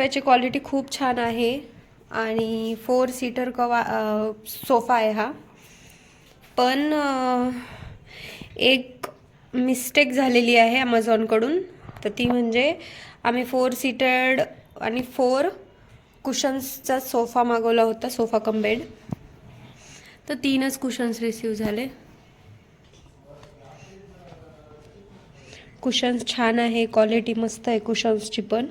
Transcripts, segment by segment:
सोफ्याची quality खूप छान आहे. आणि फोर सीटर कवा सोफा आहे हा. पण एक मिस्टेक झालेली आहे अमेझॉनकडून तर ती म्हणजे आम्ही फोर सीटेड आणि फोर कुशन्सचा सोफा मागवला होता सोफा कम बेड तर तीनच कुशन्स रिसीव झाले. कुशन्स छान आहे क्वालिटी मस्त आहे कुशन्सची पण.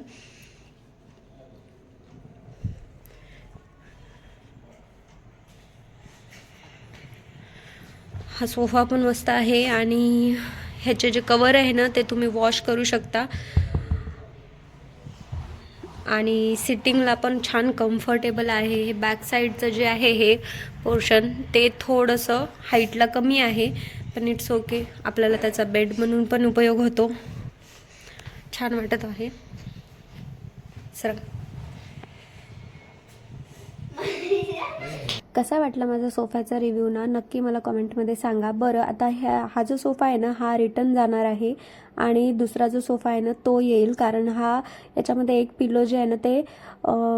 हा सोफा पण मस्त आहे आणि ह्याचे जे कवर आहे ना ते तुम्ही वॉश करू शकता. आणि सिटिंगला पण छान कम्फर्टेबल आहे. हे बॅक साईडचं जे आहे हे पोर्शन ते थोडंसं हाईटला कमी आहे पण इट्स ओके आपल्याला त्याचा बेड म्हणून पण उपयोग होतो. छान वाटत आहे. सर कसा वाटला माझा सोफ्याचा रिव्ह्यू ना? नक्की मला कमेंटमध्ये सांगा. बरं आता ह्या हा जो सोफा आहे ना हा रिटर्न जाणार आहे आणि दुसरा जो सोफा आहे ना तो येईल. कारण हा याच्यामध्ये एक पिलो जे आहे ना ते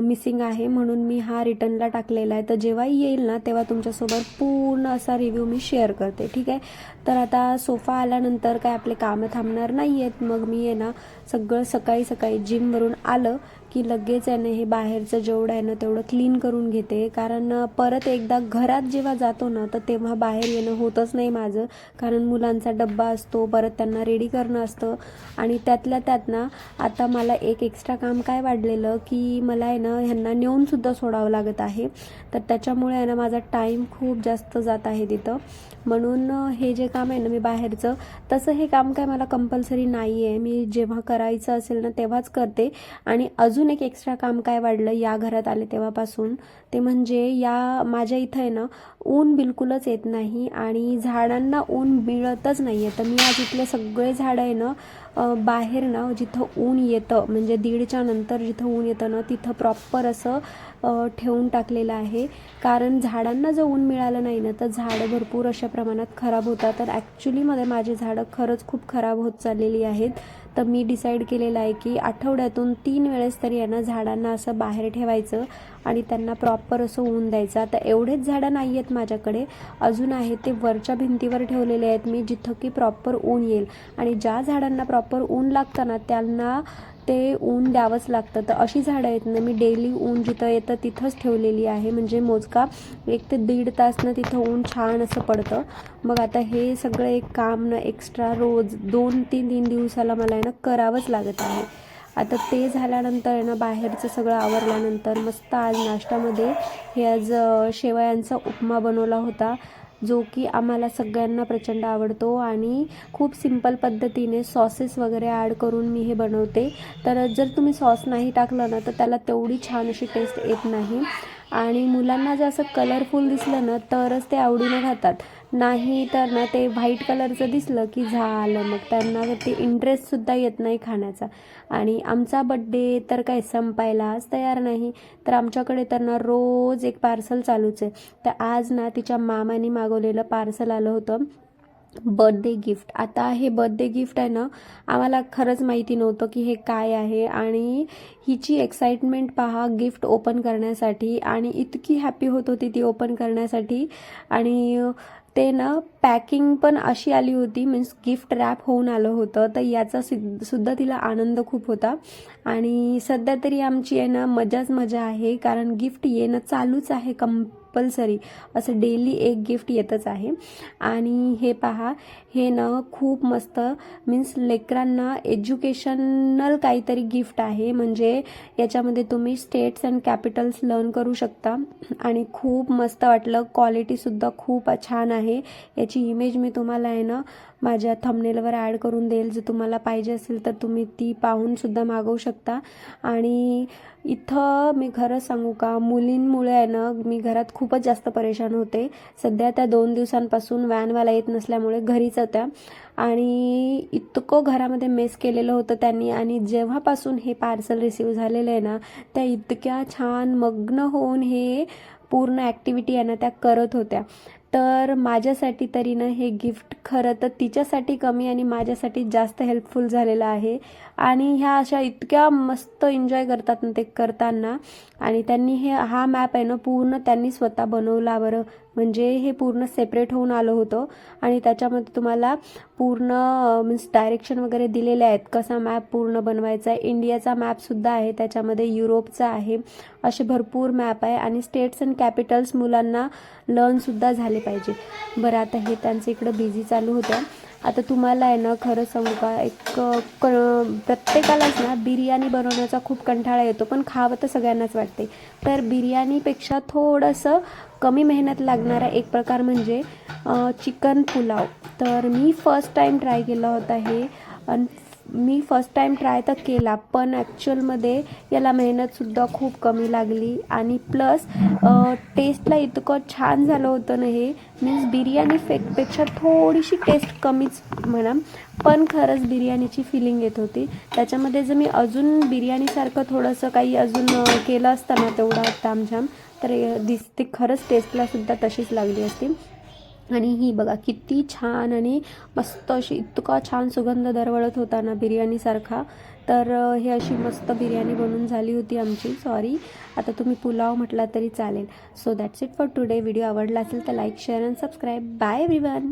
मिसिंग आहे. म्हणून मी हा रिटर्नला टाकलेला आहे. तर जेव्हाही येईल ना तेव्हा तुमच्यासोबत पूर्ण असा रिव्ह्यू मी शेअर करते. ठीक आहे? तर आता सोफा आल्यानंतर काय आपले कामं थांबणार नाही आहेत मग मी आहे ना सगळं सकाळी सकाळी जिमवरून आलं. की लगेच आहे ना हे बाहेरचं जेवढं आहे ना तेवढं क्लीन करून घेते. कारण परत एकदा घरात जेव्हा जातो ना तर तेव्हा बाहेर येणं होतच नाही माझं. कारण मुलांचा डब्बा असतो परत त्यांना रेडी करणं असतं. आणि त्यातल्या त्यात ना आता मला एक एक्स्ट्रा काम काय वाढलेलं की मला आहे ना ह्यांना नेऊनसुद्धा सोडावं लागत आहे. तर त्याच्यामुळे आहे ना माझा टाईम खूप जास्त जात आहे तिथं. म्हणून हे जे काम आहे ना मी बाहेरचं तसं हे काम काय मला कंपल्सरी नाही आहे मी जेव्हा करायचं असेल ना तेव्हाच करते. आणि अजून अजून एक एक्स्ट्रा काम काय वाढलं या घरात आले तेव्हापासून? ते म्हणजे या माझ्या इथं आहे ना ऊन बिलकुलच येत नाही आणि झाडांना ऊन मिळतच नाही आहे तर मी आज इथले सगळे झाडं आहे ना बाहेर ना जिथं ऊन येतं म्हणजे दीडच्या नंतर जिथं ऊन येतं ना तिथं प्रॉपर असं ठेवून टाकलेलं आहे. कारण झाडांना जर ऊन मिळालं नाही ना तर झाडं भरपूर अशा प्रमाणात खराब होतात. तर ॲक्च्युलीमध्ये माझे झाडं खरंच खूप खराब होत चाललेली आहेत. तर मी डिसाईड केलेलं आहे की आठवड्यातून तीन वेळेस तरी आहे ना झाडांना असं बाहेर ठेवायचं आणि त्यांना प्रॉपर असं ऊन द्यायचं. आता एवढेच झाडं नाही आहेत माझ्याकडे. अजून आहेत ते वरच्या भिंतीवर ठेवलेले आहेत मी जिथं की प्रॉपर ऊन येईल. आणि ज्या झाडांना प्रॉपर ऊन लागतं ना त्यांना ते ऊन द्यावंच लागतं. तर अशी झाडं आहेत ना मी डेली ऊन जिथं येतं तिथंच ठेवलेली आहे. म्हणजे मोजका एक ते दीड तास ना तिथं ऊन छान असं पडतं. मग आता हे सगळं एक काम ना एक्स्ट्रा रोज दोन तीन तीन दिवसाला मला आहे ना करावंच लागत आहे. आता ते झाल्यानंतर आहे ना बाहेरचं सगळं आवरल्यानंतर मस्त आज नाश्त्यामध्ये हे आज शेवयांचा उपमा बनवला होता. जो की आम्हाला सगळ्यांना प्रचंड आवडतो आणि खूप सिंपल पद्धतीने सॉसेस वगैरे ॲड करून मी हे बनवते. तर जर तुम्ही सॉस नाही टाकलं ना तर त्याला तेवढी छान अशी टेस्ट येत नाही. आणि मुलांना जर असं कलरफुल दिसलं ना तरच ते आवडीने खातात. नाही तर ना ते व्हाईट कलरचं दिसलं की झालं. मग त्यांना ते इंटरेस्टसुद्धा येत नाही खाण्याचा. आणि आमचा बड्डे तर काय संपायलाच तयार नाही. तर आमच्याकडे तर ना रोज एक पार्सल चालूच आहे. तर आज ना तिच्या मामाने मागवलेलं पार्सल आलं होतं. बर्थडे गिफ्ट आता हे बर्थडे गिफ्ट आहे ना आम्हाला खरंच माहिती नव्हतं की हे काय आहे. आणि हिची एक्साइटमेंट पहा गिफ्ट ओपन करण्यासाठी. आणि इतकी हॅपी होत होती ती ओपन करण्यासाठी. आणि ते ना पॅकिंग पण अशी आली होती मीन्स गिफ्ट रॅप होऊन आलं होतं. तर याचा सिद्ध- सुद्धा तिला आनंद खूप होता. आणि सध्या तरी आमची आहे ना मजाच मजा आहे. कारण गिफ्ट येणं चालूच आहे कम कंपल्सरी असं डेली एक गिफ्ट येतच आहे. आणि हे पहा हे ना खूप मस्त मीन्स लेकरांना एज्युकेशनल काहीतरी गिफ्ट आहे. म्हणजे याच्यामध्ये तुम्ही स्टेट्स अँड कॅपिटल्स लर्न करू शकता. आणि खूप मस्त वाटलं. क्वालिटीसुद्धा खूप छान आहे. याची इमेज मी तुम्हाला आहे ना माझ्या थंबनेलवर ॲड करून देईल. जर तुम्हाला पाहिजे असेल तर तुम्ही ती पाहूनसुद्धा मागवू शकता. आणि इथं मी खरं सांगू का मुलींमुळे आहे ना मी घरात खूपच जास्त परेशान होते. सध्या त्या दोन दिवसांपासून व्हॅनवाला येत नसल्यामुळे घरीच होत्या. आणि इतकं घरामध्ये मेस केलेलं होतं त्यांनी आणि जेव्हापासून हे पार्सल रिसीव झालेलं आहे ना त्या इतक्या छान मग्न होऊन हे पूर्ण ॲक्टिव्हिटी आहे ना त्या करत होत्या. तर माझ्यासाठी तरी ना हे गिफ्ट खरं तर तिच्यासाठी कमी आणि माझ्यासाठी जास्त हेल्पफुल झालेलं आहे. आणि ह्या अशा इतक्या मस्त एन्जॉय करतात ना ते करताना. आणि त्यांनी हे हा मॅप आहे ना पूर्ण त्यांनी स्वतः बनवला बरं. म्हणजे हे पूर्ण सेपरेट होऊन आलं होतं. आणि त्याच्यामध्ये तुम्हाला पूर्ण मीन्स डायरेक्शन वगैरे दिलेले आहेत. कसा मॅप पूर्ण बनवायचा आहे. इंडियाचा मॅपसुद्धा आहे. त्याच्यामध्ये युरोपचा आहे. असे भरपूर मॅप आहे. आणि स्टेट्स अँड कॅपिटल्स मुलांना लर्नसुद्धा झाले पाहिजे. बरं आता हे त्यांचं इकडं बिझी चालू होतं. आता तुम्हाला आहे ना खरं सांगू का एक क प्रत्येकालाच ना बिर्याणी बनवण्याचा खूप कंटाळा येतो पण खावं तर सगळ्यांनाच वाटते. तर बिर्याणीपेक्षा थोडंसं कमी मेहनत लागणारा एक प्रकार म्हणजे चिकन पुलाव. तर मी फर्स्ट टाईम ट्राय केला होता हे. आणि मी फर्स्ट टाईम ट्राय तर केला पण ॲक्च्युअलमध्ये याला मेहनतसुद्धा खूप कमी लागली. आणि प्लस टेस्टला इतकं छान झालं होतं ना हे. मीन्स बिर्याणी फेकपेक्षा थोडीशी टेस्ट कमीच म्हणा. पण खरंच बिर्याणीची फिलिंग येत होती. त्याच्यामध्ये जर मी अजून बिर्याणीसारखं थोडंसं काही अजून केलं असतं ना तेवढा तामझाम तर दिसते खरंच टेस्टलासुद्धा तशीच लागली असती. आणि ही बघा किती छान आणि मस्त अशी इतका छान सुगंध दरवळत होता ना बिर्याणीसारखा तर हे अशी मस्त बिर्याणी बनून झाली होती आमची. सॉरी आता तुम्ही पुलाव म्हटला तरी चालेल. So that's it for today video आवडला असेल तर like share and subscribe bye everyone